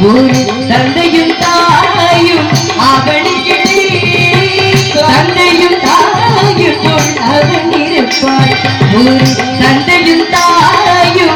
ஒரு தந்தையும் தாயும் அவனுக்கு தந்தையும் தாயும் அவன் இருப்பாள் ஒரு தந்தையும் தாயும்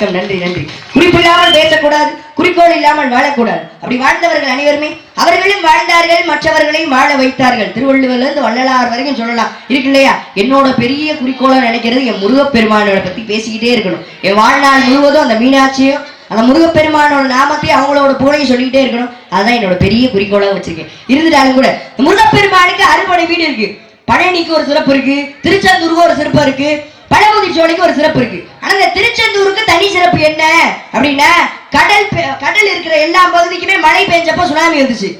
வணக்கம் நன்றி நன்றி. குறிப்பில்லாமல் பேசக்கூடாது குறிக்கோள் இல்லாமல் வாழக்கூடாது. அப்படி வாழ்ந்தவர்கள் அனைவருமே அவர்களும் வாழ்ந்தார்கள் மற்றவர்களையும் வாழ வைத்தார்கள். திருவள்ளுவர்ல இருந்து வள்ளலார் வரைக்கும் சொல்லலாம். இருக்கு இல்லையா? என்னோட பெரிய குறிக்கோளா நினைக்கிறது என் முருகப்பெருமானோட பத்தி பேசிக்கிட்டே இருக்கணும். என் வாழ்நாள் முழுவதும் அந்த மீனாட்சியும் அந்த முருகப்பெருமானோட நாமத்தையும் அவங்களோட புகழையும் சொல்லிக்கிட்டே இருக்கணும். அதுதான் என்னோட பெரிய குறிக்கோளாக வச்சிருக்கேன். இருந்துட்டாலும் கூட முருகப்பெருமானுக்கு அறுபடை வீடு இருக்கு. பழனிக்கு ஒரு சிறப்பு இருக்கு. திருச்செந்தூருக்கு ஒரு சிறப்பு இருக்கு. பழமுதிர்ச்சோலைக்கு ஒரு சிறப்பு இருக்கு. ஆனா இந்த திருச்செந்தூருக்கு தனி சிறப்பு என்ன அப்படின்னா கடல் பெ- கடல் இருக்கிற எல்லா பகுதிக்குமே மழை பெஞ்சப்போ சுனாமி வந்துச்சு.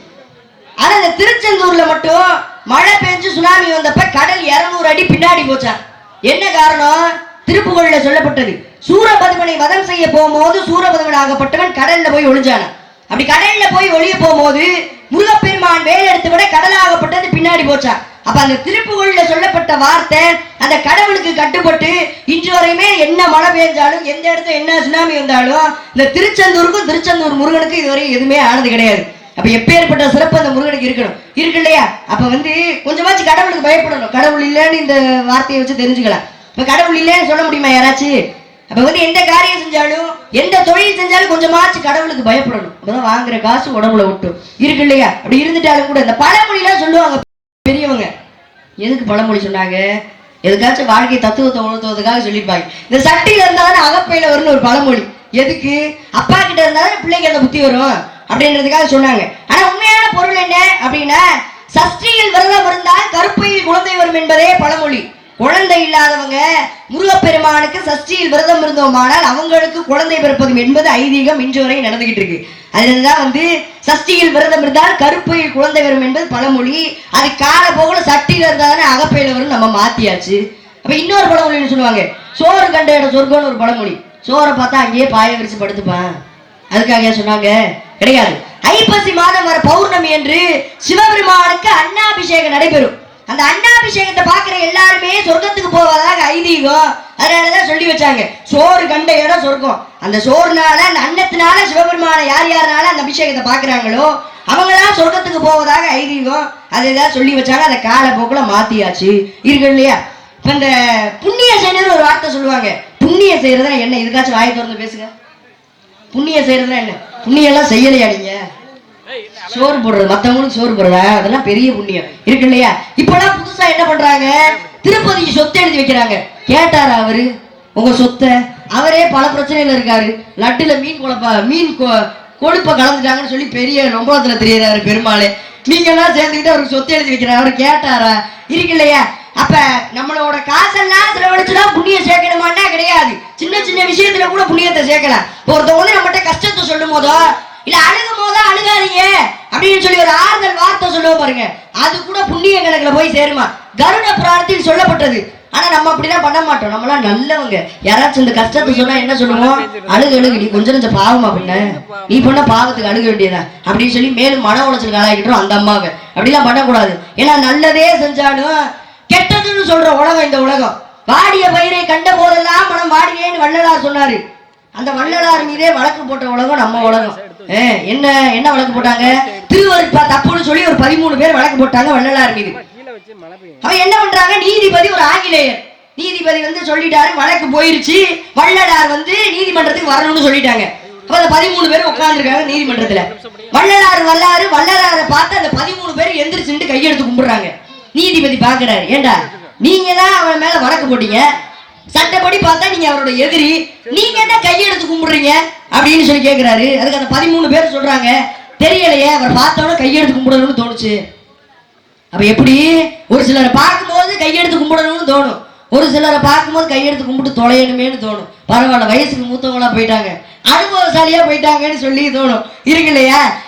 ஆனா இந்த திருச்செந்தூர்ல மட்டும் மழை பெஞ்சு சுனாமி வந்தப்ப கடல் 200 அடி பின்னாடி போச்சான் என்ன காரணம்? திருப்புகழ்ல சொல்லப்பட்டது. சூரபதுமனை வதம் செய்ய போகும்போது சூரபதுமன் ஆகப்பட்டவன் கடல்ல போய் ஒளிஞ்சான. அப்படி கடல்ல போய் ஒளிய போகும்போது முருகப்பெருமான் வேல் எடுத்து விட கடலாகப்பட்டது பின்னாடி போச்சா. அப்ப அந்த திருப்புகழ்ல சொல்லப்பட்ட வார்த்தை அந்த கடவுளுக்கு கட்டுப்பட்டு இன்று வரையுமே என்ன மழை பெஞ்சாலும் எந்த இடத்துல என்ன சுனாமி வந்தாலும் இந்த திருச்செந்தூருக்கும் திருச்செந்தூர் முருகனுக்கும் இதுவரை எதுவுமே ஆனது கிடையாது. அப்ப எப்பேற்பட்ட சிறப்பு அந்த முருகனுக்கு இருக்கணும். இருக்கு இல்லையா? அப்ப வந்து கொஞ்சமாச்சு கடவுளுக்கு பயப்படணும். கடவுள் இல்லைன்னு இந்த வார்த்தையை வச்சு தெரிஞ்சுக்கலாம் இப்ப கடவுள் இல்லைன்னு சொல்ல முடியுமா யாராச்சும் அப்ப வந்து எந்த காரியம் செஞ்சாலும் எந்த தொழில் செஞ்சாலும் கொஞ்சமாச்சும் கடவுளுக்கு பயப்படணும். அப்பதான் வாங்குற காசு உடம்புல விட்டும் இருக்கு இல்லையா? அப்படி இருந்துட்டாலும் கூட இந்த பழமொழிலாம் சொல்லுவாங்க. பெரியவங்க. எதுக்கு பழமொழி சொன்னாங்க? எதுக்காச்சும் வாழ்க்கை தத்துவத்தை உணர்த்துவதற்காக சொல்லியிருப்பாங்க. இந்த சட்டியில் இருந்தாலும் அகப்பையில வரும்னு ஒரு பழமொழி. எதுக்கு? அப்பா கிட்ட இருந்தாலும் பிள்ளைக்கு அந்த புத்தி வரும்? அப்படின்றதுக்காக சொன்னாங்க. ஆனா உண்மையான பொருள் என்ன அப்படின்னா சஷ்டியில் விரதம் இருந்தால் கருப்பையில் குழந்தை வரும் என்பதே பழமொழி. குழந்தை இல்லாதவங்க முருகப்பெருமானுக்கு சஷ்டியில் விரதம் இருந்தோமானால் அவங்களுக்கு குழந்தை பிறப்பதும் என்பது ஐதீகம் இன்று வரை நடந்துகிட்டு இருக்கு. அதுதான் வந்து சஷ்டியில் விரதம் இருந்தால் கருப்பையில் குழந்தை வரும் என்பது பழமொழி. அது கால போகல சட்டியில இருந்தாதானே அகப்பையில வரும் நம்ம மாத்தியாச்சு. அப்ப இன்னொரு பழமொழின்னு சொல்லுவாங்க? சோறு கண்ட இடம் சொர்க்கம்னு ஒரு பழமொழி. சோறை பார்த்தா அங்கேயே பாய விரிச்சு படுத்துப்பான். அதுக்காக ஏன் சொன்னாங்க? கிடையாது. ஐப்பசி மாதம் வர பௌர்ணமி என்று சிவபெருமானுக்கு அன்னாபிஷேகம் நடைபெறும். அந்த அன்னாபிஷேகத்தை பார்க்குற எல்லாருமே சொர்க்கத்துக்கு போவதாக ஐதீகம். அதனாலதான் சொல்லி வச்சாங்க. சோறு கண்ட இடம் சொர்க்கம். அந்த சோறுனால அந்த அன்னத்தினால சிவபெருமான யார் யாருனால அந்த அபிஷேகத்தை பார்க்குறாங்களோ அவங்களாம் சொர்க்கத்துக்கு போவதாக ஐதீகம். அதை அதுதான் சொல்லி வச்சாங்க. அதை காலப்போக்கில் மாத்தியாச்சு. இருக்கு இல்லையா? இப்போ இந்த புண்ணிய செய்யணும்னு ஒரு வார்த்தை சொல்லுவாங்க. புண்ணிய செய்யறதுனா என்ன? இதுக்காச்சும் வாயை திறந்து பேசுங்க. புண்ணியம் செய்யறதுனா என்ன? புண்ணியெல்லாம் செய்யலையா நீங்கள் சோறு போடுறது மத்தவங்களுக்கு சோறு போடுறதா? அதெல்லாம் பெரிய புண்ணியம். இருக்கு இல்லையா? இப்பெல்லாம் புதுசா என்ன பண்றாங்க? திருப்பதிக்கு சொத்து எழுதி வைக்கிறாங்க. கேட்டாரா அவரு? உங்க சொத்தை? அவரே பல பிரச்சனையில இருக்காரு. லட்டுல மீன் குழப்ப மீன் கொழுப்ப கலந்துட்டாங்கன்னு சொல்லி பெரிய நொம்பளத்துல தெரியறாரு பெருமாளே. நீங்க எல்லாம் சேர்ந்துக்கிட்டு அவருக்கு சொத்து எழுதி வைக்கிறாரு. அவர் கேட்டாரா? இருக்கு இல்லையா? அப்ப நம்மளோட காசெல்லாம் செலவழிச்சுதான் புண்ணியம் சேர்க்கணுமான்னா கிடையாது. சின்ன சின்ன விஷயத்துல கூட புண்ணியத்தை சேர்க்கலாம். ஒருத்தவங்க வந்து நம்மகிட்ட கஷ்டத்தை சொல்லும் போதோ இல்ல அழுகும் அழுகாதீங்க. அப்படின்னு சொல்லி ஒரு ஆறுதல் வார்த்தை சொல்லுவோம் பாருங்க. அது கூட புண்ணிய கணக்குல போய் சேருமா. கருட புராணத்தில் சொல்லப்பட்டது. ஆனா நம்ம அப்படிதான் பண்ண மாட்டோம். நம்மளாம் நல்லவங்க. யாராச்சும் இந்த கஷ்டத்தை சொன்னா என்ன சொல்லுவோம்? அழுகு அழுகு. நீ கொஞ்சம் கொஞ்சம் பாவமா பண்ண. நீ பண்ண பாவத்துக்கு அழுக வேண்டியதான் அப்படின்னு சொல்லி மேலும் மன உளைச்சலுக்கு ஆளாக்கிட்டோம் அந்த அம்மாவை. அப்படிலாம் பண்ணக்கூடாது. ஏன்னா நல்லதே செஞ்சாலும் கெட்டதுன்னு சொல்ற உலகம் இந்த உலகம். வாடிய பயிரை கண்ட போதெல்லாம் மனம் வாடினேன்னு வள்ளலார் சொன்னாரு. அந்த வள்ளலார் மீதே வழக்கு போட்ட உலகம் நம்ம உலகம். என்ன என்ன வழக்கு போட்டாங்க? திருவருட்பா தப்புன்னு சொல்லி ஒரு பதிமூணு பேர் வழக்கு போட்டாங்க வள்ளலார் மீது. அவன் என்ன பண்றாங்க? நீதிபதி ஒரு ஆங்கிலேயர். நீதிபதி வந்து சொல்லிட்டாரு வழக்கு போயிருச்சு. வள்ளலார் வந்து நீதிமன்றத்துக்கு வரணும்னு சொல்லிட்டாங்க. அப்ப அந்த பதிமூணு பேர் உட்கார்ந்துருக்காங்க நீதிமன்றத்துல. வள்ளலார் வல்லாரு வள்ளலாரை பார்த்து அந்த பதிமூணு பேர் எந்திரிச்சுட்டு கையெடுத்து கும்பிடுறாங்க. நீதிபதி பாக்குறாரு. ஏண்டா நீங்க தான் அவன் மேல வழக்கு போட்டீங்க? சட்டப்படி பார்த்தா நீங்க அவரோட எதிரி. நீங்க என்ன கையெடுத்து கும்பிடுறீங்க? அப்படின்னு சொல்லி கேட்கிறாரு அதுக்கு அந்த பதிமூணு பேர் சொல்றாங்க. தெரியலையே அவர் பார்த்தோன்னே கையெடுத்து கும்பிடணும்னு தோணுச்சு. அப்ப எப்படி? ஒரு சிலரை பார்க்கும்போது கையெடுத்து கும்பிடணும்னு தோணும். ஒரு சிலரை பார்க்கும்போது கையெடுத்து கும்பிட்டு தொலையணுமேனு தோணும். பரவாயில்ல வயசுக்கு மூத்தவங்களா போயிட்டாங்க. அனுபவசாலியா போயிட்டாங்கன்னு சொல்லி தோணும். இருக்கு இல்லையா?